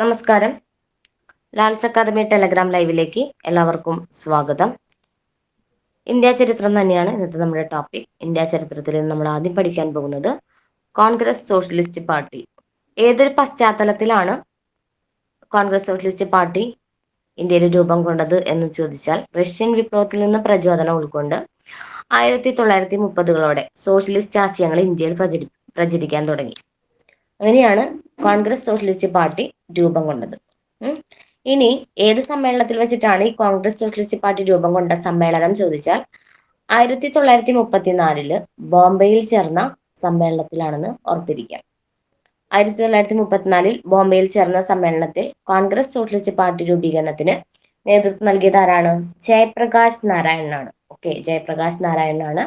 നമസ്കാരം. Lal's academy Telegram ലൈവിലേക്ക് എല്ലാവർക്കും സ്വാഗതം. ഇന്ത്യ ചരിത്രം തന്നെയാണ് ഇന്നത്തെ നമ്മുടെ ടോപ്പിക് ഇന്ത്യ ചരിത്രത്തിൽ നമ്മൾ ആദ്യം പഠിക്കാൻ പോകുന്നത് കോൺഗ്രസ് സോഷ്യലിസ്റ്റ് പാർട്ടി. ഏതൊരു പശ്ചാത്തലത്തിലാണ് കോൺഗ്രസ് സോഷ്യലിസ്റ്റ് പാർട്ടി ഇന്ത്യയിൽ രൂപം കൊണ്ടത് എന്ന് ചോദിച്ചാൽ റഷ്യൻ വിപ്ലവത്തിൽ നിന്ന് പ്രചോദനം ഉൾക്കൊണ്ട് ആയിരത്തി തൊള്ളായിരത്തി മുപ്പതുകളോടെ സോഷ്യലിസ്റ്റ് ആശയങ്ങൾ ഇന്ത്യയിൽ പ്രചരി പ്രചരിക്കാൻ തുടങ്ങി. അങ്ങനെയാണ് കോൺഗ്രസ് സോഷ്യലിസ്റ്റ് പാർട്ടി രൂപം കൊണ്ടത്. ഇനി ഏത് സമ്മേളനത്തിൽ വെച്ചിട്ടാണ് ഈ കോൺഗ്രസ് സോഷ്യലിസ്റ്റ് പാർട്ടി രൂപം കൊണ്ട സമ്മേളനം ചോദിച്ചാൽ ആയിരത്തി തൊള്ളായിരത്തി മുപ്പത്തിനാലിൽ ബോംബെയിൽ ചേർന്ന സമ്മേളനത്തിലാണെന്ന് ഓർത്തിരിക്കാം. ആയിരത്തി തൊള്ളായിരത്തി മുപ്പത്തിനാലിൽ ബോംബെയിൽ ചേർന്ന സമ്മേളനത്തിൽ കോൺഗ്രസ് സോഷ്യലിസ്റ്റ് പാർട്ടി രൂപീകരണത്തിന് നേതൃത്വം നൽകിയത് ആരാണ്? ജയപ്രകാശ് നാരായണനാണ്. ഓക്കെ ജയപ്രകാശ് നാരായണനാണ്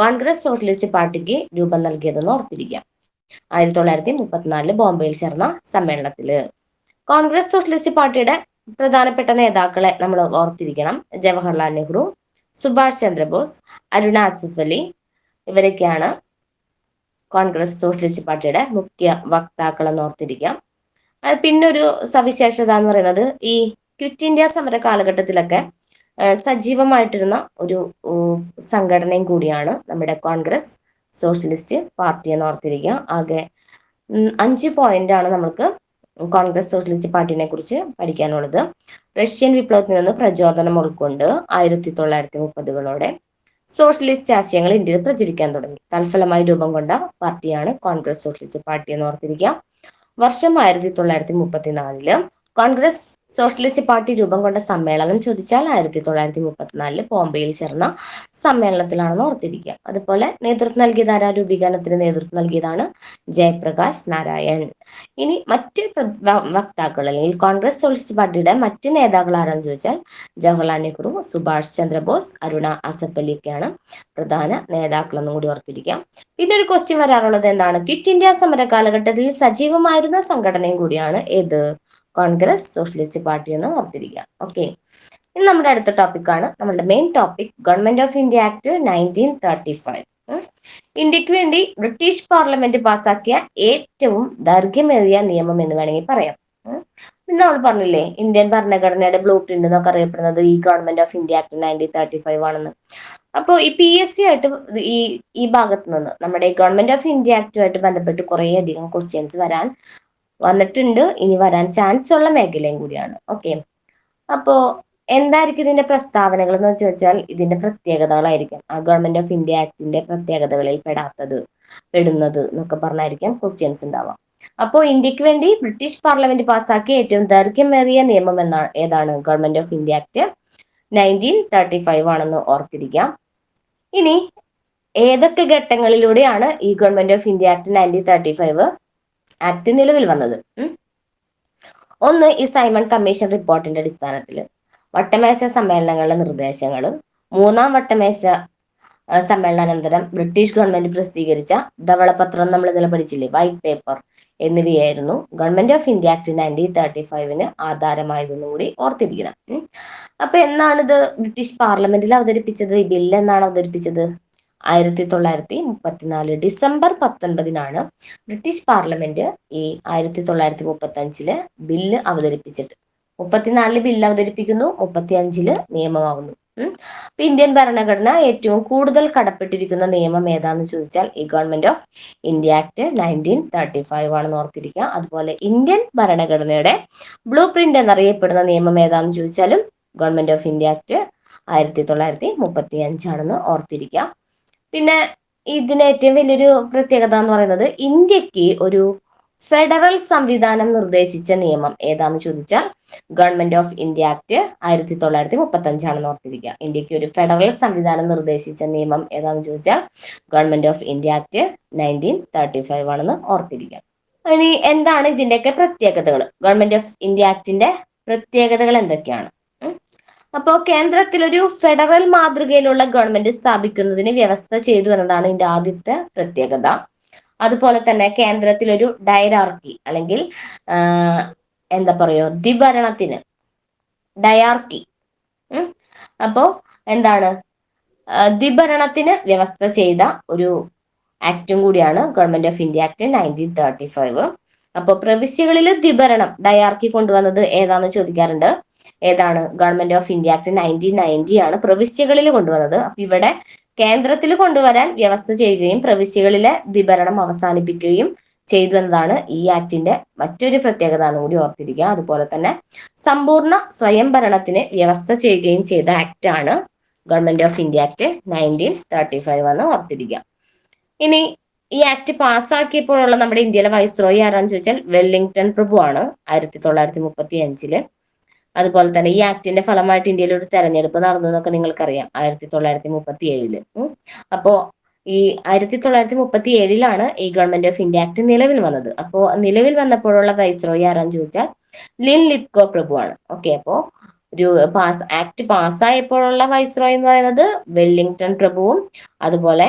കോൺഗ്രസ് സോഷ്യലിസ്റ്റ് പാർട്ടിക്ക് രൂപം നൽകിയതെന്ന് ഓർത്തിരിക്കാം. ആയിരത്തി തൊള്ളായിരത്തി മുപ്പത്തിനാലിൽ ബോംബെയിൽ ചേർന്ന സമ്മേളനത്തിൽ. കോൺഗ്രസ് സോഷ്യലിസ്റ്റ് പാർട്ടിയുടെ പ്രധാനപ്പെട്ട നേതാക്കളെ നമ്മൾ ഓർത്തിരിക്കണം. ജവഹർലാൽ നെഹ്റു സുഭാഷ് ചന്ദ്രബോസ് അരുണ ആസിഫ് അലി ഇവരൊക്കെയാണ് കോൺഗ്രസ് സോഷ്യലിസ്റ്റ് പാർട്ടിയുടെ മുഖ്യ വക്താക്കൾ എന്ന് ഓർത്തിരിക്കാം പിന്നൊരു സവിശേഷത എന്ന് പറയുന്നത് ഈ ക്വിറ്റ് ഇന്ത്യ സമര കാലഘട്ടത്തിലൊക്കെ സജീവമായിട്ടിരുന്ന ഒരു സംഘടനയും കൂടിയാണ് നമ്മുടെ കോൺഗ്രസ്. സോഷ്യലിസ്റ്റ് പാർട്ടി എന്ന് ഓർത്തിരിക്കുക. ആകെ അഞ്ച് പോയിന്റ് ആണ് നമുക്ക് കോൺഗ്രസ് സോഷ്യലിസ്റ്റ് പാർട്ടിനെ കുറിച്ച് പഠിക്കാനുള്ളത്. റഷ്യൻ വിപ്ലവത്തിൽ നിന്ന് പ്രചോദനം ഉൾക്കൊണ്ട് ആയിരത്തി തൊള്ളായിരത്തി മുപ്പതുകളോടെ സോഷ്യലിസ്റ്റ് ആശയങ്ങൾ ഇന്ത്യയിൽ പ്രചരിക്കാൻ തുടങ്ങി. തൽഫലമായി രൂപം കൊണ്ട പാർട്ടിയാണ് കോൺഗ്രസ് സോഷ്യലിസ്റ്റ് പാർട്ടി എന്ന് ഓർത്തിരിക്കുക. വർഷം ആയിരത്തി തൊള്ളായിരത്തി മുപ്പത്തിനാലിൽ കോൺഗ്രസ് സോഷ്യലിസ്റ്റ് പാർട്ടി രൂപം കൊണ്ട സമ്മേളനം ചോദിച്ചാൽ ആയിരത്തി തൊള്ളായിരത്തി മുപ്പത്തിനാലിൽ ബോംബെയിൽ ചേർന്ന സമ്മേളനത്തിലാണെന്ന് ഓർത്തിരിക്കുക. അതുപോലെ നേതൃത്വം നൽകിയത് ആരാ? രൂപീകരണത്തിന് നേതൃത്വം നൽകിയതാണ് ജയപ്രകാശ് നാരായൺ. ഇനി മറ്റ് വക്താക്കൾ അല്ലെങ്കിൽ കോൺഗ്രസ് സോഷ്യലിസ്റ്റ് പാർട്ടിയുടെ മറ്റ് നേതാക്കൾ ആരാന്ന് ചോദിച്ചാൽ ജവഹർലാൽ നെഹ്റു സുഭാഷ് ചന്ദ്രബോസ് അരുണ അസഫ് അലിയൊക്കെയാണ് പ്രധാന നേതാക്കളെന്നും കൂടി ഓർത്തിരിക്കാം പിന്നെ ഒരു ക്വസ്റ്റ്യൻ വരാറുള്ളത് എന്താണ്? ക്വിറ്റ് ഇന്ത്യ സമര കാലഘട്ടത്തിൽ സജീവമായിരുന്ന സംഘടനയും കൂടിയാണ് ഏത്? കോൺഗ്രസ് സോഷ്യലിസ്റ്റ് പാർട്ടി എന്ന് ഓർത്തിരിക്കുക. ഓക്കെ ഇനി നമ്മുടെ അടുത്ത ടോപ്പിക്കാണ് നമ്മുടെ main topic government of India act nineteen thirty five ഇന്ത്യയ്ക്ക് വേണ്ടി ബ്രിട്ടീഷ് പാർലമെന്റ് പാസാക്കിയ ഏറ്റവും ദൈർഘ്യമേറിയ നിയമം എന്ന് വേണമെങ്കിൽ പറയാം. നമ്മൾ പറഞ്ഞില്ലേ ഇന്ത്യൻ ഭരണഘടനയുടെ ബ്ലൂ പ്രിന്റ് എന്നൊക്കെ അറിയപ്പെടുന്നത് ഈ government of India act nineteen thirty five ആണെന്ന്. അപ്പോൾ ഈ പി എസ് സി ആയിട്ട് ഈ ഈ ഭാഗത്ത് നിന്ന് നമ്മുടെ ഗവൺമെന്റ് ഓഫ് ഇന്ത്യ ആക്ടുമായിട്ട് ബന്ധപ്പെട്ട് കുറേ അധികം ക്വസ്റ്റ്യൻസ് വരാൻ വന്നിട്ടുണ്ട്. ഇനി വരാൻ ചാൻസ് ഉള്ള മേഖലയും കൂടിയാണ്. ഓക്കെ അപ്പോ എന്തായിരിക്കും ഇതിന്റെ പ്രസ്താവനകൾ എന്ന് വെച്ചാൽ ഇതിന്റെ പ്രത്യേകതകളായിരിക്കും. ആ ഗവൺമെന്റ് ഓഫ് ഇന്ത്യ ആക്ടിന്റെ പ്രത്യേകതകളിൽ പെടാത്തത് പെടുന്നത് എന്നൊക്കെ പറഞ്ഞായിരിക്കും ക്വസ്റ്റ്യൻസ് ഉണ്ടാവാം അപ്പോൾ ഇന്ത്യയ്ക്ക് വേണ്ടി ബ്രിട്ടീഷ് പാർലമെന്റ് പാസ്സാക്കിയ ഏറ്റവും ദൈർഘ്യമേറിയ നിയമം എന്നാണ് ഏതാണ്? Government of India act nineteen thirty five ആണെന്ന് ഓർത്തിരിക്കാം ഇനി ഏതൊക്കെ ഘട്ടങ്ങളിലൂടെയാണ് ഈ government of India act nineteen thirty five act നിലവിൽ വന്നത്. ഒന്ന് ഈ സൈമൺ കമ്മീഷൻ റിപ്പോർട്ടിന്റെ അടിസ്ഥാനത്തിൽ വട്ടമേശ സമ്മേളനങ്ങളുടെ നിർദ്ദേശങ്ങൾ മൂന്നാം വട്ടമേശ സമ്മേളനാനന്തരം ബ്രിട്ടീഷ് ഗവൺമെന്റ് പ്രസിദ്ധീകരിച്ച ധവളപത്രം നമ്മൾ ഇന്നലെ പഠിച്ചില്ലേ? വൈറ്റ് പേപ്പർ എന്നിവയായിരുന്നു government of India act nineteen thirty ഫൈവിന് ആധാരമായതെന്നും കൂടി ഓർത്തിരിക്കണം. അപ്പൊ എന്നാണിത് ബ്രിട്ടീഷ് പാർലമെന്റിൽ അവതരിപ്പിച്ചത്? ഈ ബില്ല് എന്നാണ് അവതരിപ്പിച്ചത്? ആയിരത്തി തൊള്ളായിരത്തി മുപ്പത്തിനാല് ഡിസംബർ പത്തൊൻപതിനാണ് ബ്രിട്ടീഷ് പാർലമെന്റ് ഈ ആയിരത്തി തൊള്ളായിരത്തി മുപ്പത്തി അഞ്ചിൽ ബില്ല് അവതരിപ്പിച്ചിട്ട് മുപ്പത്തിനാലിൽ ബില്ല് അവതരിപ്പിക്കുന്നു മുപ്പത്തി അഞ്ചിൽ നിയമമാവുന്നു അപ്പൊ ഇന്ത്യൻ ഭരണഘടന ഏറ്റവും കൂടുതൽ കടപ്പെട്ടിരിക്കുന്ന നിയമം ഏതാന്ന് ചോദിച്ചാൽ ഈ government of India act nineteen thirty five ആണെന്ന് ഓർത്തിരിക്കുക. അതുപോലെ ഇന്ത്യൻ ഭരണഘടനയുടെ ബ്ലൂ പ്രിന്റ് എന്നറിയപ്പെടുന്ന നിയമം ഏതാന്ന് ചോദിച്ചാലും ഗവൺമെന്റ് ഓഫ് ഇന്ത്യ ആക്ട് ആയിരത്തി തൊള്ളായിരത്തി മുപ്പത്തി അഞ്ചാണെന്ന് ഓർത്തിരിക്കുക. പിന്നെ ഇതിന് ഏറ്റവും വലിയൊരു പ്രത്യേകത എന്ന് പറയുന്നത് ഇന്ത്യയ്ക്ക് ഒരു ഫെഡറൽ സംവിധാനം നിർദ്ദേശിച്ച നിയമം ഏതാന്ന് ചോദിച്ചാൽ ഗവൺമെന്റ് ഓഫ് ഇന്ത്യ ആക്ട് ആയിരത്തി തൊള്ളായിരത്തി മുപ്പത്തി അഞ്ചാണെന്ന് ഓർത്തിരിക്കുക. ഇന്ത്യയ്ക്ക് ഒരു ഫെഡറൽ സംവിധാനം നിർദ്ദേശിച്ച നിയമം ഏതാന്ന് ചോദിച്ചാൽ government of India act nineteen thirty five ആണെന്ന് ഓർത്തിരിക്കുക. ഇനി എന്താണ് ഇതിന്റെയൊക്കെ പ്രത്യേകതകൾ? ഗവൺമെന്റ് ഓഫ് ഇന്ത്യ ആക്ടിന്റെ പ്രത്യേകതകൾ എന്തൊക്കെയാണ്? അപ്പോൾ കേന്ദ്രത്തിലൊരു ഫെഡറൽ മാതൃകയിലുള്ള ഗവൺമെന്റ് സ്ഥാപിക്കുന്നതിന് വ്യവസ്ഥ ചെയ്തു എന്നതാണ് ഇതിന്റെ ആദ്യത്തെ പ്രത്യേകത. അതുപോലെ തന്നെ കേന്ദ്രത്തിലൊരു ഡയറാർക്കി അല്ലെങ്കിൽ എന്താ പറയുക ദ്വിഭരണത്തിന് ഡയാർക്കി. അപ്പോ എന്താണ്? ദ്വിഭരണത്തിന് വ്യവസ്ഥ ചെയ്ത ഒരു ആക്റ്റും കൂടിയാണ് government of India act nineteen thirty five. അപ്പോൾ പ്രവിശ്യകളിൽ ദ്വിഭരണം ഡയാർക്കി കൊണ്ടുവന്നത് ഏതാണെന്ന് ചോദിക്കാറുണ്ട്? ഏതാണ്? Government of India act nineteen ninety ആണ് പ്രവിശ്യകളിൽ കൊണ്ടുവന്നത്. അപ്പൊ ഇവിടെ കേന്ദ്രത്തിൽ കൊണ്ടുവരാൻ വ്യവസ്ഥ ചെയ്യുകയും പ്രവിശ്യകളിലെ വിഭരണം അവസാനിപ്പിക്കുകയും ചെയ്തു എന്നതാണ് ഈ ആക്ടിന്റെ മറ്റൊരു പ്രത്യേകത എന്ന് കൂടി ഓർത്തിരിക്കുക. അതുപോലെ തന്നെ സമ്പൂർണ സ്വയംഭരണത്തിന് വ്യവസ്ഥ ചെയ്യുകയും ചെയ്ത ആക്ട് ആണ് government of India act nineteen thirty five എന്ന് ഓർത്തിരിക്കുക. ഇനി ഈ ആക്ട് പാസ്സാക്കിയപ്പോഴുള്ള നമ്മുടെ ഇന്ത്യയിലെ വൈസ്രോയി ആരാന്ന് ചോദിച്ചാൽ വെല്ലിംഗ്ടൺ പ്രഭു ആണ്. ആയിരത്തി തൊള്ളായിരത്തി മുപ്പത്തി അഞ്ചിൽ അതുപോലെ തന്നെ ഈ ആക്ടിന്റെ ഫലമായിട്ട് ഇന്ത്യയിൽ ഒരു തെരഞ്ഞെടുപ്പ് നടന്നു എന്നൊക്കെ നിങ്ങൾക്കറിയാം ആയിരത്തി തൊള്ളായിരത്തി മുപ്പത്തി ഏഴിൽ അപ്പോ ഈ ആയിരത്തി തൊള്ളായിരത്തി മുപ്പത്തി ഏഴിലാണ് ഈ ഗവൺമെന്റ് ഓഫ് ഇന്ത്യ ആക്ട് നിലവിൽ വന്നത്. അപ്പോൾ നിലവിൽ വന്നപ്പോഴുള്ള വൈസ്രോയി ആരാന്ന് ചോദിച്ചാൽ ലിൻ ലിത്കോ പ്രഭു ആണ്. ഓക്കെ അപ്പോ ഒരു പാസ് ആക്ട് പാസ്സായപ്പോഴുള്ള വൈസ്രോയ് എന്ന് പറയുന്നത് വെല്ലിംഗ്ടൺ പ്രഭുവും അതുപോലെ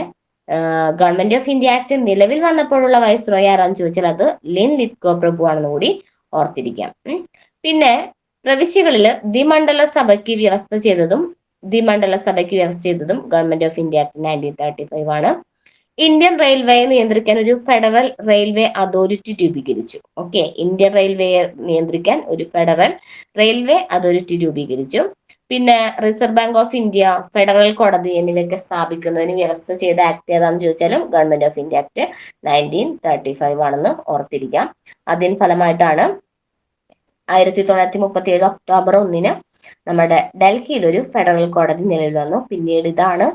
ഗവൺമെന്റ് ഓഫ് ഇന്ത്യ ആക്ട് നിലവിൽ വന്നപ്പോഴുള്ള വൈസ്രോയി ആരാന്ന് ചോദിച്ചാൽ അത് ലിൻ ലിത്കോ പ്രഭു ആണെന്ന് കൂടി ഓർത്തിരിക്കാം. പിന്നെ പ്രവിശ്യകളിൽ ദ്വിമണ്ഡല സഭയ്ക്ക് വ്യവസ്ഥ ചെയ്തതും ദ്വിമണ്ഡല സഭയ്ക്ക് വ്യവസ്ഥ ചെയ്തതും government of India act nineteen thirty five ആണ്. ഇന്ത്യൻ റെയിൽവേയെ നിയന്ത്രിക്കാൻ ഒരു ഫെഡറൽ റെയിൽവേ അതോറിറ്റി രൂപീകരിച്ചു. ഓക്കെ ഇന്ത്യൻ റെയിൽവേയെ നിയന്ത്രിക്കാൻ ഒരു ഫെഡറൽ റെയിൽവേ അതോറിറ്റി രൂപീകരിച്ചു. പിന്നെ Reserve Bank of India federal കോടതി എന്നിവയൊക്കെ സ്ഥാപിക്കുന്നതിന് വ്യവസ്ഥ ചെയ്ത ആക്ട് ഏതാണെന്ന് ചോദിച്ചാലും government of India act nineteen thirty five ആണെന്ന് ഓർത്തിരിക്കാം. അതിന് ഫലമായിട്ടാണ് ആയിരത്തി തൊള്ളായിരത്തി മുപ്പത്തി ഏഴ് ഒക്ടോബർ ഒന്നിന് നമ്മുടെ ഡൽഹിയിൽ ഒരു ഫെഡറൽ കോടതി നിലവിൽ വന്നു. പിന്നീട് ഇതാണ്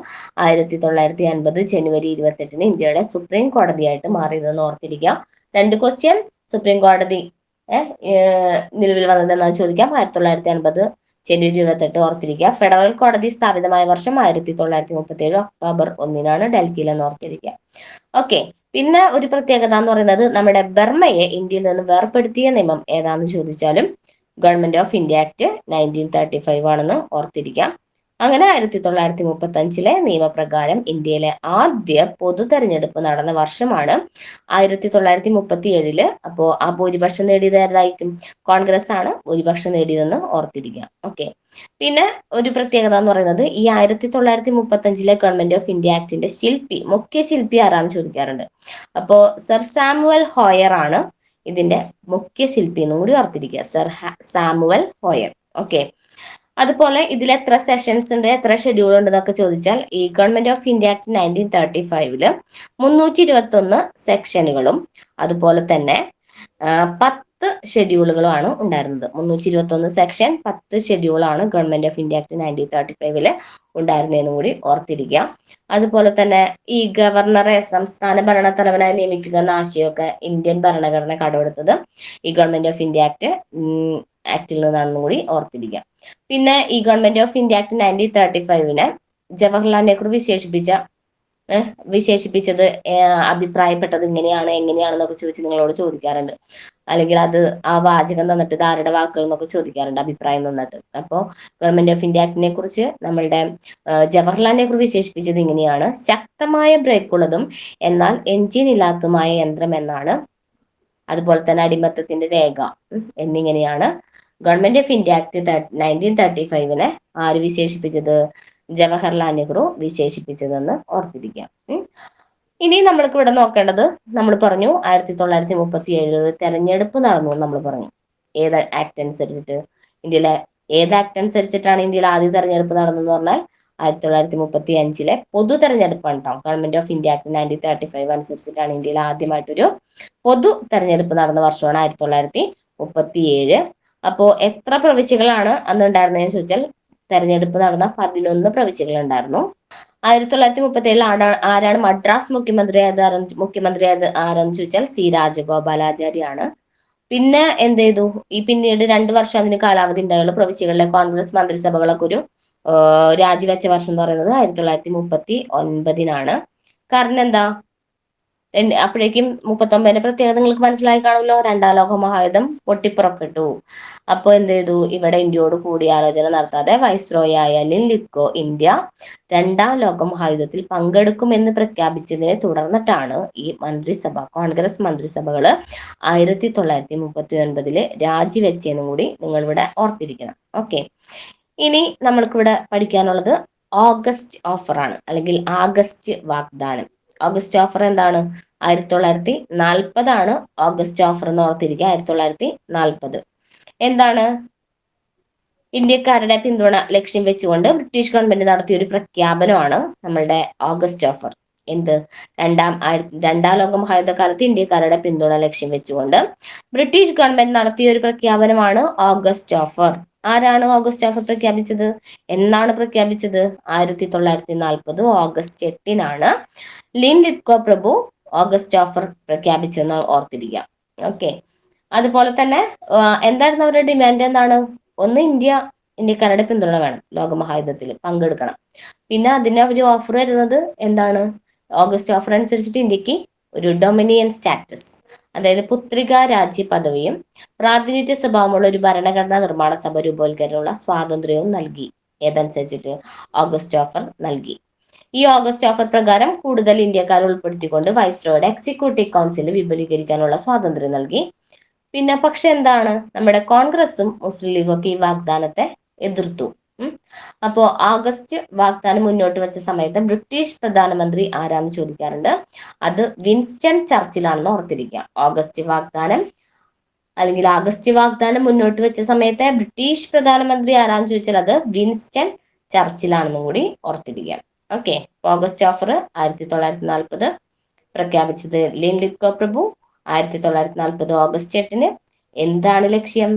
ആയിരത്തി തൊള്ളായിരത്തി അൻപത് ജനുവരി ഇരുപത്തെട്ടിന് ഇന്ത്യയുടെ സുപ്രീം കോടതിയായിട്ട് മാറിയതെന്ന് ഓർത്തിരിക്കാം. രണ്ട് ക്വസ്റ്റ്യൻ സുപ്രീം കോടതി നിലവിൽ വന്നതെന്നാണ് ചോദിക്കാം. ആയിരത്തി തൊള്ളായിരത്തി അൻപത് ജനുവരി ഇരുപത്തെട്ട് ഓർത്തിരിക്കുക ഫെഡറൽ കോടതി സ്ഥാപിതമായ വർഷം ആയിരത്തി തൊള്ളായിരത്തി മുപ്പത്തി ഏഴ് ഒക്ടോബർ ഒന്നിനാണ് ഡൽഹിയിൽ എന്ന് ഓർത്തിരിക്കുക ഓക്കെ. പിന്നെ ഒരു പ്രത്യേകത എന്ന് പറയുന്നത് നമ്മുടെ ബർമ്മയെ ഇന്ത്യയിൽ നിന്ന് വേർപ്പെടുത്തിയ നിയമം ഏതാണെന്ന് ചോദിച്ചാലും government of India act nineteen thirty five ആണെന്ന് ഓർത്തിരിക്കാം. അങ്ങനെ ആയിരത്തി തൊള്ളായിരത്തി മുപ്പത്തി അഞ്ചിലെ നിയമപ്രകാരം ഇന്ത്യയിലെ ആദ്യ പൊതു തെരഞ്ഞെടുപ്പ് നടന്ന വർഷമാണ് ആയിരത്തി തൊള്ളായിരത്തി മുപ്പത്തി ഏഴിൽ അപ്പോ ആ ഭൂരിപക്ഷം നേടിയത് ആരായിരിക്കും? കോൺഗ്രസ് ആണ് ഭൂരിപക്ഷം നേടിയതെന്ന് ഓർത്തിരിക്കുക. ഓക്കെ. പിന്നെ ഒരു പ്രത്യേകത എന്ന് പറയുന്നത് ഈ ആയിരത്തി തൊള്ളായിരത്തി മുപ്പത്തി അഞ്ചിലെ ഗവൺമെന്റ് ഓഫ് ഇന്ത്യ ആക്ടിന്റെ ശില്പി മുഖ്യ ശില്പി ആരാന്ന് ചോദിക്കാറുണ്ട്. അപ്പോ സർ സാമുവൽ ഹോയർ ആണ് ഇതിന്റെ മുഖ്യ ശില്പി എന്നും കൂടി ഓർത്തിരിക്കുക. Sir Samuel Hoare. ഓക്കെ. അതുപോലെ ഇതിൽ എത്ര സെഷൻസ് ഉണ്ട് എത്ര ഷെഡ്യൂൾ ഉണ്ട് എന്നൊക്കെ ചോദിച്ചാൽ ഈ government of India act nineteen thirty ഫൈവിൽ മുന്നൂറ്റി ഇരുപത്തി ഒന്ന് സെക്ഷനുകളും അതുപോലെ തന്നെ പത്ത് ഷെഡ്യൂളുകളുമാണ് ഉണ്ടായിരുന്നത്. മുന്നൂറ്റി ഇരുപത്തി ഒന്ന് സെക്ഷൻ പത്ത് ഷെഡ്യൂളാണ് government of India act nineteen thirty ഫൈവിൽ ഉണ്ടായിരുന്നതെന്നും കൂടി ഓർത്തിരിക്കുക. അതുപോലെ തന്നെ ഈ ഗവർണറെ സംസ്ഥാന ഭരണ തലവനായി നിയമിക്കുക എന്ന ആശയമൊക്കെ ഇന്ത്യൻ ഭരണഘടന കടമെടുത്തത് ഈ ഗവൺമെന്റ് ഓഫ് ഇന്ത്യ ആക്ട് ആക്ടിൽ നിന്നാണെന്നും കൂടി ഓർത്തിരിക്കാം. പിന്നെ ഈ government of India act nineteen thirty ഫൈവിനെ Jawaharlal Nehru വിശേഷിപ്പിച്ച വിശേഷിപ്പിച്ചത് അഭിപ്രായപ്പെട്ടത് ഇങ്ങനെയാണ് എങ്ങനെയാണെന്നൊക്കെ ചോദിച്ച് നിങ്ങളോട് ചോദിക്കാറുണ്ട്. അല്ലെങ്കിൽ അത് ആ വാചകം തന്നിട്ട് ആരുടെ വാക്കുകൾ എന്നൊക്കെ ചോദിക്കാറുണ്ട് അഭിപ്രായം തന്നിട്ട്. അപ്പോൾ ഗവൺമെന്റ് ഓഫ് ഇന്ത്യ ആക്ടിനെ കുറിച്ച് നമ്മളുടെ ജവഹർലാൽ നെഹ്റു വിശേഷിപ്പിച്ചത് ഇങ്ങനെയാണ്. ശക്തമായ ബ്രേക്ക് ഉള്ളതും എന്നാൽ എഞ്ചിൻ ഇല്ലാത്തതുമായ യന്ത്രം എന്നാണ്. അതുപോലെ തന്നെ അടിമത്തത്തിന്റെ രേഖ എന്നിങ്ങനെയാണ് government of India act nineteen thirty ഫൈവിനെ ആര് വിശേഷിപ്പിച്ചത്? ജവഹർലാൽ നെഹ്റു വിശേഷിപ്പിച്ചതെന്ന് ഓർത്തിരിക്കാം. ഇനി നമ്മൾക്ക് ഇവിടെ നോക്കേണ്ടത് നമ്മൾ പറഞ്ഞു ആയിരത്തി തൊള്ളായിരത്തി മുപ്പത്തി ഏഴിൽ തെരഞ്ഞെടുപ്പ് നടന്നു നമ്മൾ പറഞ്ഞു. ഏത് ആക്ട് അനുസരിച്ചിട്ട്? ഇന്ത്യയിലെ ഏത് ആക്ട് അനുസരിച്ചിട്ടാണ് ഇന്ത്യയിൽ ആദ്യ തെരഞ്ഞെടുപ്പ് നടന്നതെന്ന് പറഞ്ഞാൽ ആയിരത്തി തൊള്ളായിരത്തി മുപ്പത്തി അഞ്ചിലെ പൊതു തെരഞ്ഞെടുപ്പാണ് കേട്ടോ government of India act nineteen thirty five അനുസരിച്ചിട്ടാണ് ഇന്ത്യയിൽ ആദ്യമായിട്ടൊരു പൊതു തെരഞ്ഞെടുപ്പ് നടന്ന വർഷമാണ് ആയിരത്തി തൊള്ളായിരത്തി മുപ്പത്തി അപ്പോ എത്ര പ്രവിശ്യകളാണ് അന്ന് ഉണ്ടായിരുന്നതെന്ന് ചോദിച്ചാൽ തെരഞ്ഞെടുപ്പ് നടന്ന പതിനൊന്ന് പ്രവിശ്യകൾ ഉണ്ടായിരുന്നു ആയിരത്തി തൊള്ളായിരത്തി മുപ്പത്തി ഏഴിൽ ആരാണ് മദ്രാസ് മുഖ്യമന്ത്രി മുഖ്യമന്ത്രിയായത് ആരെന്ന് ചോദിച്ചാൽ സി രാജഗോപാലാചാര്യാണ്. പിന്നെ എന്ത് ചെയ്തു ഈ പിന്നീട് രണ്ടു വർഷം അതിന് കാലാവധി ഉണ്ടായുള്ള. പ്രവിശ്യകളിലെ കോൺഗ്രസ് മന്ത്രിസഭകളൊക്കെ ഒരു രാജിവെച്ച വർഷം എന്ന് പറയുന്നത് ആയിരത്തി തൊള്ളായിരത്തി മുപ്പത്തി ഒൻപതിനാണ് കാരണം എന്താ? അപ്പോഴേക്കും മുപ്പത്തൊമ്പതിന്റെ പ്രത്യേകത നിങ്ങൾക്ക് മനസ്സിലായി കാണുമല്ലോ. രണ്ടാം ലോക മഹായുധം പൊട്ടിപ്പുറപ്പെട്ടു. അപ്പോൾ എന്ത് ചെയ്തു? ഇവിടെ ഇന്ത്യയോട് കൂടി കൂടിയാലോചന നടത്താതെ വൈസ്രോയായ ലിൻലിക്കോ ഇന്ത്യ രണ്ടാം ലോക മഹായുദ്ധത്തിൽ പങ്കെടുക്കുമെന്ന് പ്രഖ്യാപിച്ചതിനെ തുടർന്നിട്ടാണ് ഈ മന്ത്രിസഭ കോൺഗ്രസ് മന്ത്രിസഭകൾ ആയിരത്തി തൊള്ളായിരത്തി മുപ്പത്തി ഒൻപതിൽ രാജിവെച്ചെന്നും കൂടി നിങ്ങളിവിടെ ഓർത്തിരിക്കണം. ഓക്കെ. ഇനി നമ്മൾക്കിവിടെ പഠിക്കാനുള്ളത് ഓഗസ്റ്റ് ഓഫറാണ് അല്ലെങ്കിൽ ആഗസ്റ്റ് വാഗ്ദാനം. ഓഗസ്റ്റ് ഓഫർ എന്താണ്? ആയിരത്തി തൊള്ളായിരത്തി നാൽപ്പതാണ് ഓഗസ്റ്റ് ഓഫർ എന്ന് ഓർത്തിരിക്കുക. ആയിരത്തി തൊള്ളായിരത്തി നാൽപ്പത്. എന്താണ്? ഇന്ത്യക്കാരുടെ പിന്തുണ ലക്ഷ്യം വെച്ചുകൊണ്ട് ബ്രിട്ടീഷ് ഗവൺമെന്റ് നടത്തിയ ഒരു പ്രഖ്യാപനമാണ് നമ്മളുടെ ഓഗസ്റ്റ് ഓഫർ എന്ത്? രണ്ടാം ആയിരത്തി രണ്ടാം ലോക മഹായുദ്ധകാലത്ത് ഇന്ത്യക്കാരുടെ പിന്തുണ ലക്ഷ്യം വെച്ചുകൊണ്ട് ബ്രിട്ടീഷ് ഗവൺമെന്റ് നടത്തിയ ഒരു പ്രഖ്യാപനമാണ് ഓഗസ്റ്റ് ഓഫർ ആരാണ് ഓഗസ്റ്റ് ഓഫർ പ്രഖ്യാപിച്ചത്? എന്നാണ് പ്രഖ്യാപിച്ചത്? ആയിരത്തി തൊള്ളായിരത്തി നാൽപ്പത് ഓഗസ്റ്റ് എട്ടിനാണ് ലിൻ ലിത്കോ പ്രഭു ഓഗസ്റ്റ് ഓഫർ പ്രഖ്യാപിച്ചെന്ന് ഓർത്തിരിക്കുക ഓക്കെ. അതുപോലെ തന്നെ എന്തായിരുന്നു അവരുടെ ഡിമാൻഡ്? എന്താണ്? ഒന്ന് ഇന്ത്യ ഇന്ത്യക്കാരുടെ പിന്തുണ വേണം. ലോകമഹായുദ്ധത്തിൽ പങ്കെടുക്കണം. പിന്നെ അതിന് അവർ ഓഫർ വരുന്നത് എന്താണ്? ഓഗസ്റ്റ് ഓഫർ അനുസരിച്ചിട്ട് ഇന്ത്യയ്ക്ക് ഒരു ഡൊമിനിയൻ സ്റ്റാറ്റസ് അതായത് പുത്രിക രാജ്യ പദവിയും പ്രാതിനിധ്യ സ്വഭാവമുള്ള ഒരു ഭരണഘടനാ നിർമ്മാണ സഭ രൂപവൽക്കരണമുള്ള സ്വാതന്ത്ര്യവും നൽകി. ഏതനുസരിച്ചിട്ട് ഓഗസ്റ്റ് ഓഫർ നൽകി. ഈ ഓഗസ്റ്റ് ഓഫർ പ്രകാരം കൂടുതൽ ഇന്ത്യക്കാർ ഉൾപ്പെടുത്തിക്കൊണ്ട് വൈസ്രോയുടെ എക്സിക്യൂട്ടീവ് കൗൺസിൽ വിപുലീകരിക്കാനുള്ള സ്വാതന്ത്ര്യം നൽകി. പിന്നെ പക്ഷെ എന്താണ്? നമ്മുടെ കോൺഗ്രസും മുസ്ലിം ലീഗും ഒക്കെ ഈ വാഗ്ദാനത്തെ എതിർത്തു. അപ്പോ ആഗസ്റ്റ് വാഗ്ദാനം മുന്നോട്ട് വെച്ച സമയത്ത് ബ്രിട്ടീഷ് പ്രധാനമന്ത്രി ആരാന്ന് ചോദിക്കാറുണ്ട്? അത് വിൻസ്റ്റൺ ചർച്ചിലാണെന്ന് ഓർത്തിരിക്കുക. ഓഗസ്റ്റ് വാഗ്ദാനം അല്ലെങ്കിൽ ആഗസ്റ്റ് വാഗ്ദാനം മുന്നോട്ട് വെച്ച സമയത്തെ ബ്രിട്ടീഷ് പ്രധാനമന്ത്രി ആരാന്ന് ചോദിച്ചാൽ അത് വിൻസ്റ്റൺ ചർച്ചിലാണെന്നും കൂടി ഓർത്തിരിക്കുക. ഓക്കെ. ഓഗസ്റ്റ് ഓഫർ ആയിരത്തി തൊള്ളായിരത്തി നാൽപ്പത് പ്രഖ്യാപിച്ചത് ലിൻ ലിത്കോ പ്രഭു. ആയിരത്തി തൊള്ളായിരത്തി നാൽപ്പത് ഓഗസ്റ്റ് എട്ടിന്. എന്താണ് ലക്ഷ്യം?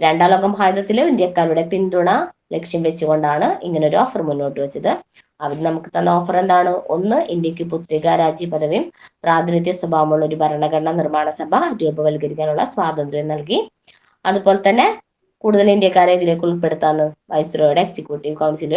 രണ്ടാം ലോക മഹായുദ്ധത്തിൽ ഇന്ത്യക്കാരുടെ പിന്തുണ ലക്ഷ്യം വെച്ചുകൊണ്ടാണ് ഒരു ഓഫർ മുന്നോട്ട് വെച്ചത്. അവർ നമുക്ക് തന്ന ഓഫർ എന്താണ്? ഒന്ന് ഇന്ത്യയ്ക്ക് പുത്രിക രാജ്യ പദവിയും പ്രാതിനിധ്യ സ്വഭാവമുള്ള ഒരു ഭരണഘടനാ നിർമ്മാണ സഭ രൂപവൽക്കരിക്കാനുള്ള സ്വാതന്ത്ര്യം നൽകി. അതുപോലെ തന്നെ കൂടുതൽ ഇന്ത്യക്കാരെ ഇതിലേക്ക് ഉൾപ്പെടുത്താന്ന് വൈസ്രോയുടെ എക്സിക്യൂട്ടീവ് കൗൺസിൽ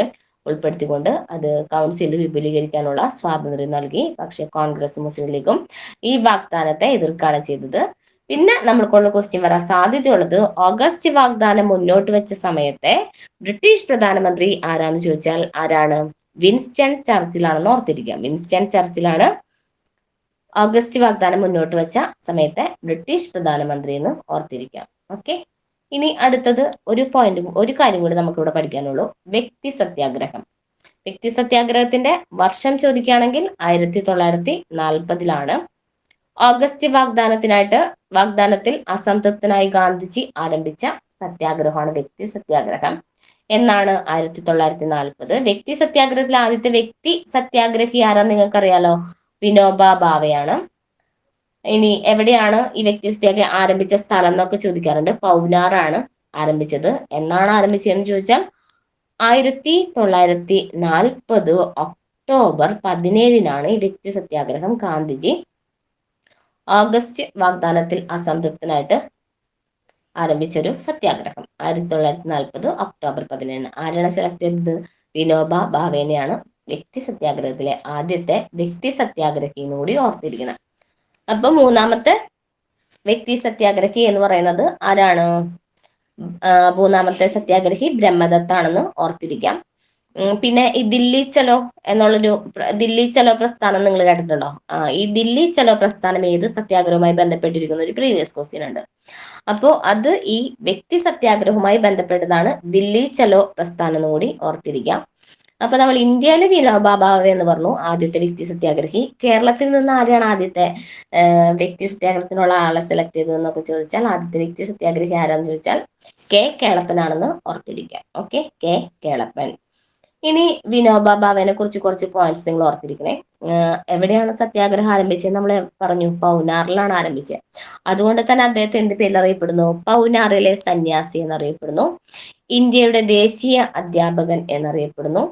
ഉൾപ്പെടുത്തിക്കൊണ്ട് അത് കൗൺസിൽ വിപുലീകരിക്കാനുള്ള സ്വാതന്ത്ര്യം നൽകി. പക്ഷേ കോൺഗ്രസ് മുസ്ലിം ലീഗും ഈ വാഗ്ദാനത്തെ എതിർക്കാണ് ചെയ്തത്. പിന്നെ നമ്മൾക്കുള്ള ക്വസ്റ്റ്യൻ വരാൻ സാധ്യതയുള്ളത് ഓഗസ്റ്റ് വാഗ്ദാനം മുന്നോട്ട് വെച്ച സമയത്തെ ബ്രിട്ടീഷ് പ്രധാനമന്ത്രി ആരാന്ന് ചോദിച്ചാൽ ആരാണ്? വിൻസ്റ്റൺ ചർച്ചിലാണെന്ന് ഓർത്തിരിക്കുക. വിൻസ്റ്റൺ ചർച്ചിലാണ് ഓഗസ്റ്റ് വാഗ്ദാനം മുന്നോട്ട് വെച്ച സമയത്തെ ബ്രിട്ടീഷ് പ്രധാനമന്ത്രി എന്ന് ഓർത്തിരിക്കാം ഓക്കെ ഇനി അടുത്തത് ഒരു പോയിന്റ് ഒരു കാര്യം കൂടി നമുക്കിവിടെ പഠിക്കാനുള്ളൂ. വ്യക്തി സത്യാഗ്രഹം. വ്യക്തി സത്യാഗ്രഹത്തിന്റെ വർഷം ചോദിക്കുകയാണെങ്കിൽ ആയിരത്തി തൊള്ളായിരത്തി നാൽപ്പതിലാണ്. ഓഗസ്റ്റ് വാഗ്ദാനത്തിനായിട്ട് വാഗ്ദാനത്തിൽ അസംതൃപ്തനായി ഗാന്ധിജി ആരംഭിച്ച സത്യാഗ്രഹമാണ് വ്യക്തി സത്യാഗ്രഹം എന്നാണ് ആയിരത്തി തൊള്ളായിരത്തി നാൽപ്പത്. വ്യക്തി സത്യാഗ്രഹത്തിൽ ആദ്യത്തെ വ്യക്തി സത്യാഗ്രഹി ആരാന്ന് നിങ്ങൾക്കറിയാലോ? വിനോബ ഭാവയാണ് ഇനി എവിടെയാണ് ഈ വ്യക്തി സത്യാഗ്രഹം ആരംഭിച്ച സ്ഥലം എന്നൊക്കെ ചോദിക്കാറുണ്ട്. പൗനാറാണ് ആരംഭിച്ചത്. എന്നാണ് ആരംഭിച്ചതെന്ന് ചോദിച്ചാൽ ആയിരത്തി തൊള്ളായിരത്തി നാൽപ്പത് ഒക്ടോബർ പതിനേഴിനാണ് ഈ വ്യക്തി സത്യാഗ്രഹം ഗാന്ധിജി ഓഗസ്റ്റ് വാഗ്ദാനത്തിൽ അസംതൃപ്തനായിട്ട് ആരംഭിച്ചൊരു സത്യാഗ്രഹം. ആയിരത്തി തൊള്ളായിരത്തി നാൽപ്പത് ഒക്ടോബർ പതിനേഴിന് ആരാണ് സെലക്ട് ചെയ്തത്? വിനോബ ഭാവേനെയാണ് വ്യക്തി സത്യാഗ്രഹത്തിലെ ആദ്യത്തെ വ്യക്തി സത്യാഗ്രഹി കൂടി ഓർത്തിരിക്കണം. അപ്പൊ മൂന്നാമത്തെ വ്യക്തി സത്യാഗ്രഹി എന്ന് പറയുന്നത് ആരാണ്? മൂന്നാമത്തെ സത്യാഗ്രഹി ബ്രഹ്മദത്താണെന്ന് ഓർത്തിരിക്കാം. പിന്നെ ഈ ദില്ലി ചലോ എന്നുള്ളൊരു ദില്ലി ചലോ പ്രസ്ഥാനം നിങ്ങൾ കേട്ടിട്ടുണ്ടോ? ആ ഈ ദില്ലി ചലോ പ്രസ്ഥാനം ഏത് സത്യാഗ്രഹവുമായി ബന്ധപ്പെട്ടിരിക്കുന്ന ഒരു പ്രീവിയസ് ക്വസ്റ്റ്യൻ ഉണ്ട്. അപ്പോ അത് ഈ വ്യക്തി സത്യാഗ്രഹവുമായി ബന്ധപ്പെട്ടതാണ് ദില്ലി ചലോ പ്രസ്ഥാനം എന്ന് കൂടി ഓർത്തിരിക്കാം അപ്പൊ നമ്മൾ ഇന്ത്യയിലെ വിനോബ ഭാവെ എന്ന് പറഞ്ഞു ആദ്യത്തെ വ്യക്തി സത്യാഗ്രഹി. കേരളത്തിൽ നിന്ന് ആരാണ് ആദ്യത്തെ വ്യക്തി സത്യാഗ്രഹത്തിനുള്ള ആളെ സെലക്ട് ചെയ്തതെന്നൊക്കെ ചോദിച്ചാൽ ആദ്യത്തെ വ്യക്തി സത്യാഗ്രഹി ആരാന്ന് ചോദിച്ചാൽ കെ കേളപ്പനാണെന്ന് ഓർത്തിരിക്കാം ഓക്കെ? കെ കേളപ്പൻ. ഇനി വിനോബ ഭാവേനെ കുറിച്ച് കുറച്ച് പോയിന്റ്സ് നിങ്ങൾ ഓർത്തിരിക്കണേ. എവിടെയാണ് സത്യാഗ്രഹം ആരംഭിച്ചത്? നമ്മൾ പറഞ്ഞു പൗനാറിലാണ് ആരംഭിച്ചത്. അതുകൊണ്ട് തന്നെ അദ്ദേഹത്തെ എന്ത് പേരിൽ അറിയപ്പെടുന്നു? പൗനാറിലെ സന്യാസി എന്നറിയപ്പെടുന്നു. ഇന്ത്യയുടെ ദേശീയ അധ്യാപകൻ എന്നറിയപ്പെടുന്നു.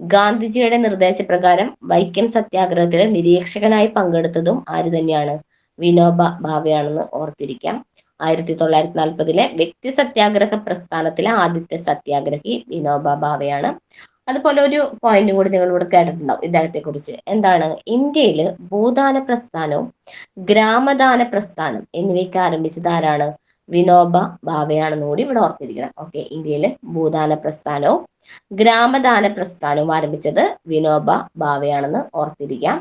ഗാന്ധിജിയുടെ നിർദ്ദേശപ്രകാരം വൈക്കം സത്യാഗ്രഹത്തിലെ നിരീക്ഷകനായി പങ്കെടുത്തതും ആര് തന്നെയാണ്? വിനോബ ഭാവയാണെന്ന് ഓർത്തിരിക്കാം. ആയിരത്തി തൊള്ളായിരത്തി നാൽപ്പതിലെ വ്യക്തി സത്യാഗ്രഹ പ്രസ്ഥാനത്തിലെ ആദ്യത്തെ സത്യാഗ്രഹി വിനോബ ഭാവയാണ് അതുപോലെ ഒരു പോയിന്റ് കൂടി നിങ്ങൾ ഇവിടെ കേട്ടിട്ടുണ്ടാവും ഇദ്ദേഹത്തെ കുറിച്ച് എന്താണ്? ഇന്ത്യയിൽ ഭൂദാന പ്രസ്ഥാനവും ഗ്രാമദാന പ്രസ്ഥാനം എന്നിവയ്ക്ക് ആരംഭിച്ചത് ആരാണ്? വിനോബ ഭാവയാണെന്ന് കൂടി ഇവിടെ ഓർത്തിരിക്കണം. ഓക്കെ ഇന്ത്യയിൽ ഭൂദാന പ്രസ്ഥാനവും ഗ്രാമദാന പ്രസ്ഥാനവും ആരംഭിച്ചത് വിനോബ ഭാവയാണെന്ന് ഓർത്തിരിക്കാം.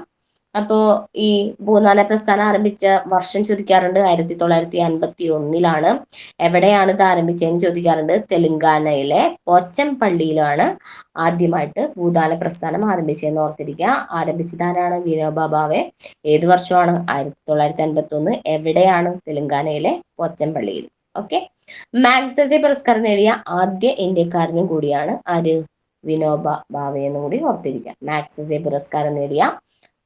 അപ്പോ ഈ ഭൂദാന പ്രസ്ഥാനം ആരംഭിച്ച വർഷം ചോദിക്കാറുണ്ട് ആയിരത്തി തൊള്ളായിരത്തി അൻപത്തി ഒന്നിലാണ് എവിടെയാണ് ഇത് ആരംഭിച്ചതെന്ന് ചോദിക്കാറുണ്ട്. തെലങ്കാനയിലെ പോച്ചംപള്ളിയിലാണ് ആദ്യമായിട്ട് ഭൂതാന പ്രസ്ഥാനം ആരംഭിച്ചതെന്ന് ഓർത്തിരിക്കുക. ആരംഭിച്ചത് ആരാണ്? വിനോബാബാവെ ഏത് വർഷമാണ്? ആയിരത്തി തൊള്ളായിരത്തി അൻപത്തി ഒന്ന് എവിടെയാണ്? തെലങ്കാനയിലെ പോച്ചംപള്ളിയിൽ. ഓക്കെ. മാഗ്സസെ പുരസ്കാരം നേടിയ ആദ്യ ഇന്ത്യക്കാരനും കൂടിയാണ് ആര്? വിനോബ ഭാവെ എന്നും കൂടി ഓർത്തിരിക്കുക. മാഗ്സസെ പുരസ്കാരം നേടിയ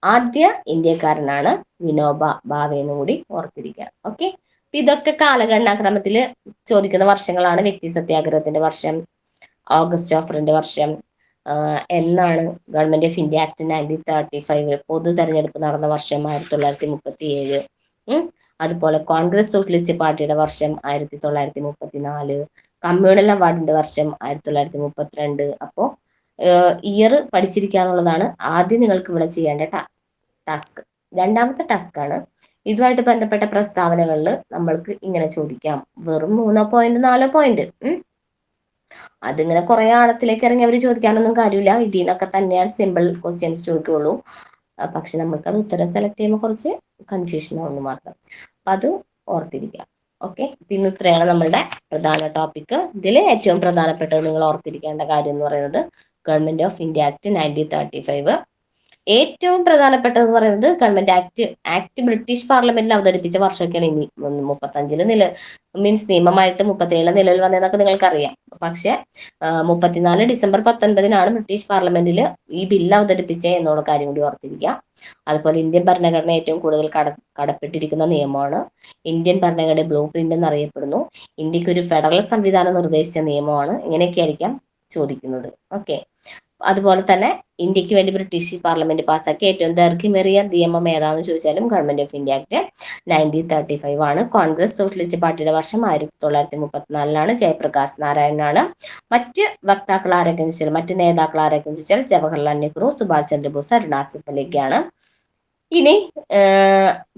ആദ്യ ഇന്ത്യക്കാരനാണ് വിനോബ ഭാവെ എന്ന് കൂടി ഓർത്തിരിക്കുക. ഓക്കെ അപ്പൊ ഇതൊക്കെ കാലഗണനാക്രമത്തിൽ ചോദിക്കുന്ന വർഷങ്ങളാണ് വ്യക്തി സത്യാഗ്രഹത്തിന്റെ വർഷം ഓഗസ്റ്റ് ഓഫറിന്റെ വർഷം എന്നാണ് government of India act nineteen thirty five പൊതു തെരഞ്ഞെടുപ്പ് നടന്ന വർഷം ആയിരത്തി തൊള്ളായിരത്തി മുപ്പത്തി ഏഴ് അതുപോലെ കോൺഗ്രസ് സോഷ്യലിസ്റ്റ് പാർട്ടിയുടെ വർഷം ആയിരത്തി തൊള്ളായിരത്തി മുപ്പത്തി നാല് കമ്മ്യൂണൽ അവാർഡിന്റെ വർഷം ആയിരത്തി തൊള്ളായിരത്തി മുപ്പത്തിരണ്ട് അപ്പോൾ ഇയർ പഠിച്ചിരിക്കാന്നുള്ളതാണ് ആദ്യം നിങ്ങൾക്ക് ഇവിടെ ചെയ്യേണ്ട ടാസ്ക് രണ്ടാമത്തെ ടാസ്ക് ആണ്. ഇതുമായിട്ട് ബന്ധപ്പെട്ട പ്രസ്താവനകളിൽ നമ്മൾക്ക് ഇങ്ങനെ ചോദിക്കാം. വെറും മൂന്നോ പോയിന്റ് നാലോ പോയിന്റ് അതിങ്ങനെ കുറെ ആഴത്തിലേക്ക് ഇറങ്ങി അവർ ചോദിക്കാനൊന്നും കാര്യമില്ല. ഇതിനൊക്കെ തന്നെയാണ് സിമ്പിൾ ക്വസ്റ്റ്യൻസ് ചോദിക്കുള്ളൂ. പക്ഷെ നമ്മൾക്ക് അത് ഉത്തരം സെലക്ട് ചെയ്യുമ്പോൾ കുറച്ച് കൺഫ്യൂഷൻ ആവുന്നു മാത്രം. അപ്പം അത് ഓർത്തിരിക്കുക ഓക്കെ ഇന്ന് ഇത്രയാണ് നമ്മളുടെ പ്രധാന ടോപ്പിക് ഇതിൽ ഏറ്റവും പ്രധാനപ്പെട്ടത് നിങ്ങൾ ഓർത്തിരിക്കേണ്ട കാര്യം എന്ന് പറയുന്നത് government of India act nineteen thirty five ഏറ്റവും പ്രധാനപ്പെട്ടതെന്ന് പറയുന്നത് ഗവൺമെന്റ് ആക്ട് ആക്ട് ബ്രിട്ടീഷ് പാർലമെന്റിൽ അവതരിപ്പിച്ച വർഷമൊക്കെയാണ് ഇനി മുപ്പത്തഞ്ചിൽ നില മീൻസ് നിയമമായിട്ട് മുപ്പത്തേഴ് നിലവിൽ വന്നതെന്നൊക്കെ നിങ്ങൾക്കറിയാം. പക്ഷെ മുപ്പത്തിനാല് ഡിസംബർ പത്തൊൻപതിനാണ് ബ്രിട്ടീഷ് പാർലമെന്റിൽ ഈ ബില്ല് അവതരിപ്പിച്ചത് എന്നുള്ള കാര്യം കൂടി ഓർത്തിരിക്കുക. അതുപോലെ ഇന്ത്യൻ ഭരണഘടന ഏറ്റവും കൂടുതൽ കട കടപ്പെട്ടിരിക്കുന്ന നിയമമാണ്. ഇന്ത്യൻ ഭരണഘടന ബ്ലൂ പ്രിന്റ് എന്നറിയപ്പെടുന്നു. ഇന്ത്യയ്ക്ക് ഒരു ഫെഡറൽ സംവിധാനം നിർദ്ദേശിച്ച നിയമമാണ്. ഇങ്ങനെയൊക്കെ ആയിരിക്കാം ചോദിക്കുന്നത്. ഓക്കെ. അതുപോലെ തന്നെ ഇന്ത്യയ്ക്ക് വേണ്ടി ബ്രിട്ടീഷ് പാർലമെന്റ് പാസ്സാക്കിയ ഏറ്റവും ദൈർഘ്യമേറിയ നിയമം ഏതാണെന്ന് ചോദിച്ചാലും government of India act nineteen thirty five ആണ്. കോൺഗ്രസ് സോഷ്യലിസ്റ്റ് പാർട്ടിയുടെ വർഷം ആയിരത്തി തൊള്ളായിരത്തി മുപ്പത്തിനാലിലാണ് ജയപ്രകാശ് നാരായണനാണ്. മറ്റ് വക്താക്കൾ ആരൊക്കെ ചോദിച്ചാൽ മറ്റ് നേതാക്കൾ ആരൊക്കെ ചോദിച്ചാൽ ജവഹർലാൽ നെഹ്റു സുഭാഷ് ചന്ദ്രബോസ് അരുണാസിഫ് അലിക്കാണ് ഇനി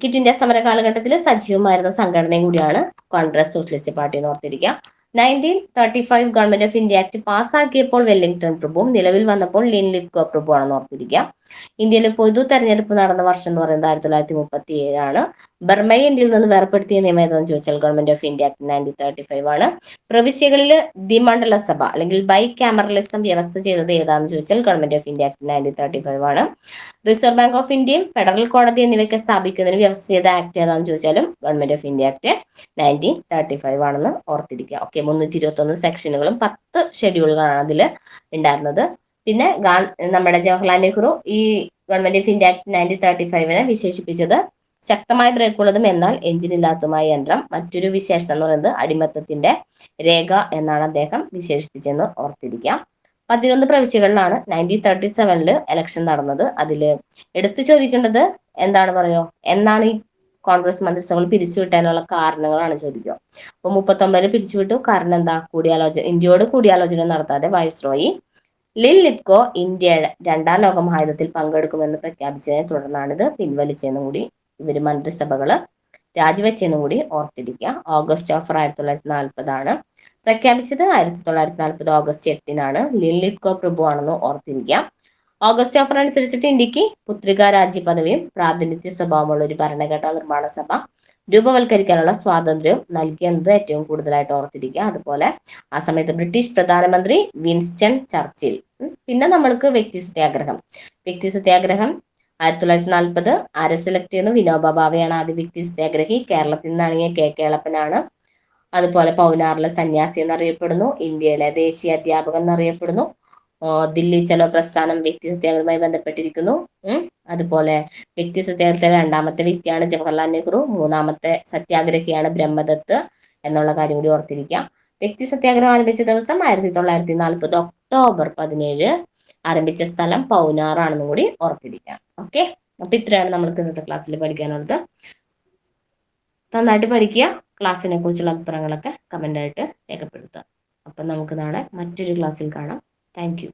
കിറ്റ് ഇന്ത്യ സമര കാലഘട്ടത്തിൽ സജീവമായിരുന്ന സംഘടനയും കൂടിയാണ് കോൺഗ്രസ് സോഷ്യലിസ്റ്റ് പാർട്ടി എന്ന് ഓർത്തിരിക്കുക nineteen thirty five government of India act പാസ്സാക്കിയപ്പോൾ Wellington പ്രഭുവും നിലവിൽ വന്നപ്പോൾ ലിൻ ലിത്കോ പ്രഭു ഓർത്തിരിക്കുക ഇന്ത്യയിൽ പൊതു തെരഞ്ഞെടുപ്പ് നടന്ന വർഷം എന്ന് പറയുന്നത് ആയിരത്തി തൊള്ളായിരത്തി മുപ്പത്തി ഏഴാണ് ബർമയെ ഇന്ത്യയിൽ നിന്ന് വേർപ്പെടുത്തിയ നിയമം ഏതെന്ന് ചോദിച്ചാൽ government of India act nineteen thirty five ആണ്. പ്രവിശ്യകളിൽ ദ്വിമണ്ഡല സഭ അല്ലെങ്കിൽ ബൈ ക്യാമറലിസം വ്യവസ്ഥ ചെയ്തത് ഏതാണെന്ന് ചോദിച്ചാൽ government of India act nineteen thirty five ആണ് റിസർവ് ബാങ്ക് ഓഫ് ഇന്ത്യയും ഫെഡറൽ കോടതി എന്നിവയൊക്കെ സ്ഥാപിക്കുന്നതിന് വ്യവസ്ഥ ചെയ്ത ആക്ട് ഏതാണെന്ന് ചോദിച്ചാലും government of India act nineteen thirty five ആണെന്ന് ഓർത്തിരിക്കുക. ഓക്കെ മുന്നൂറ്റി ഇരുപത്തി ഒന്ന് സെക്ഷനുകളും പത്ത് ഷെഡ്യൂളുകളാണ് അതിൽ ഉണ്ടായിരുന്നത്. പിന്നെ നമ്മുടെ ജവഹർലാൽ നെഹ്റു ഈ government of India act nineteen thirty ഫൈവിനെ വിശേഷിപ്പിച്ചത് ശക്തമായ ബ്രേക്ക് ഉള്ളതും എന്നാൽ എഞ്ചിൻ ഇല്ലാത്തതുമായ യന്ത്രം. മറ്റൊരു വിശേഷണം എന്ന് പറയുന്നത് അടിമത്തത്തിന്റെ രേഖ എന്നാണ് അദ്ദേഹം വിശേഷിപ്പിച്ചെന്ന് ഓർത്തിരിക്കാം. പതിനൊന്ന് പ്രവിശ്യകളിലാണ് നയന്റീൻ തേർട്ടി സെവനിൽ എലക്ഷൻ നടന്നത്. അതിൽ എടുത്തു ചോദിക്കേണ്ടത് എന്താണ് പറയോ? എന്നാണ് ഈ കോൺഗ്രസ് മന്ത്രിസഭകൾ പിരിച്ചുവിട്ടാനുള്ള കാരണങ്ങളാണ് ചോദിക്കുക. അപ്പൊ മുപ്പത്തൊമ്പതിൽ പിരിച്ചുവിട്ടു കാരണം എന്താ? കൂടിയാലോചന ഇന്ത്യയോട് കൂടിയാലോചന നടത്താതെ വൈസ്രോയി ലിൽ ലിത്കോ ഇന്ത്യ രണ്ടാം ലോക മഹായുദ്ധത്തിൽ പങ്കെടുക്കുമെന്ന് പ്രഖ്യാപിച്ചതിനെ തുടർന്നാണിത് പിൻവലിച്ചതെന്നും കൂടി ഇവർ മന്ത്രിസഭകൾ രാജിവെച്ചെന്നും കൂടി ഓർത്തിരിക്കുക. ഓഗസ്റ്റ് ഓഫർ ആയിരത്തി തൊള്ളായിരത്തി നാൽപ്പതാണ് പ്രഖ്യാപിച്ചത് ആയിരത്തി തൊള്ളായിരത്തി നാൽപ്പത് ഓഗസ്റ്റ് എട്ടിനാണ്. ലിൻലിത്കോ പ്രഭു ആണെന്ന് ഓർത്തിരിക്കുക. ഓഗസ്റ്റ് ഓഫർ അനുസരിച്ചിട്ട് ഇന്ത്യയ്ക്ക് പുത്രികാ രാജ്യ പദവിയും പ്രാതിനിധ്യ സ്വഭാവമുള്ള ഒരു ഭരണഘടനാ നിർമ്മാണ സഭ രൂപവൽക്കരിക്കാനുള്ള സ്വാതന്ത്ര്യം നൽകിയെന്നത് ഏറ്റവും കൂടുതലായിട്ട് ഓർത്തിരിക്കുക. അതുപോലെ ആ സമയത്ത് ബ്രിട്ടീഷ് പ്രധാനമന്ത്രി വിൻസ്റ്റൺ ചർച്ചിൽ. പിന്നെ നമ്മൾക്ക് വ്യക്തി സത്യാഗ്രഹം. വ്യക്തി സത്യാഗ്രഹം ആയിരത്തി തൊള്ളായിരത്തി നാൽപ്പത് ആരെ സെലക്ട് ചെയ്യുന്നു? വിനോബ ഭാവയാണ് ആദ്യ വ്യക്തി സത്യാഗ്രഹി. കേരളത്തിൽ നിന്നാണെങ്കിൽ കെ. കേളപ്പനാണ്. അതുപോലെ പൗനാറിലെ സന്യാസി എന്നറിയപ്പെടുന്നു. ഇന്ത്യയിലെ ദേശീയ അധ്യാപകൻ എന്നറിയപ്പെടുന്നു. ദില്ലി ചലോ പ്രസ്ഥാനം വ്യക്തി സത്യാഗ്രഹവുമായി ബന്ധപ്പെട്ടിരിക്കുന്നു. അതുപോലെ വ്യക്തി സത്യാഗ്രഹത്തിലെ രണ്ടാമത്തെ വ്യക്തിയാണ് ജവഹർലാൽ നെഹ്റു. മൂന്നാമത്തെ സത്യാഗ്രഹിയാണ് ബ്രഹ്മദത്ത് എന്നുള്ള കാര്യം കൂടി ഓർത്തിരിക്കാം. വ്യക്തി സത്യാഗ്രഹം ആരംഭിച്ച ദിവസം ആയിരത്തി തൊള്ളായിരത്തി നാൽപ്പത് ഒക്ടോബർ പതിനേഴ് ആരംഭിച്ച സ്ഥലം പൗനാറാണെന്നും കൂടി ഓർത്തിരിക്കാം. ഓക്കെ? അപ്പൊ ഇത്രയാണ് നമ്മൾക്ക് ഇന്നത്തെ ക്ലാസ്സിൽ പഠിക്കാനുള്ളത്. നന്നായിട്ട് പഠിക്കുക. ക്ലാസ്സിനെ കുറിച്ചുള്ള അഭിപ്രായങ്ങളൊക്കെ കമന്റായിട്ട് രേഖപ്പെടുത്തുക. അപ്പം നമുക്ക് നാളെ മറ്റൊരു ക്ലാസ്സിൽ കാണാം. Thank you.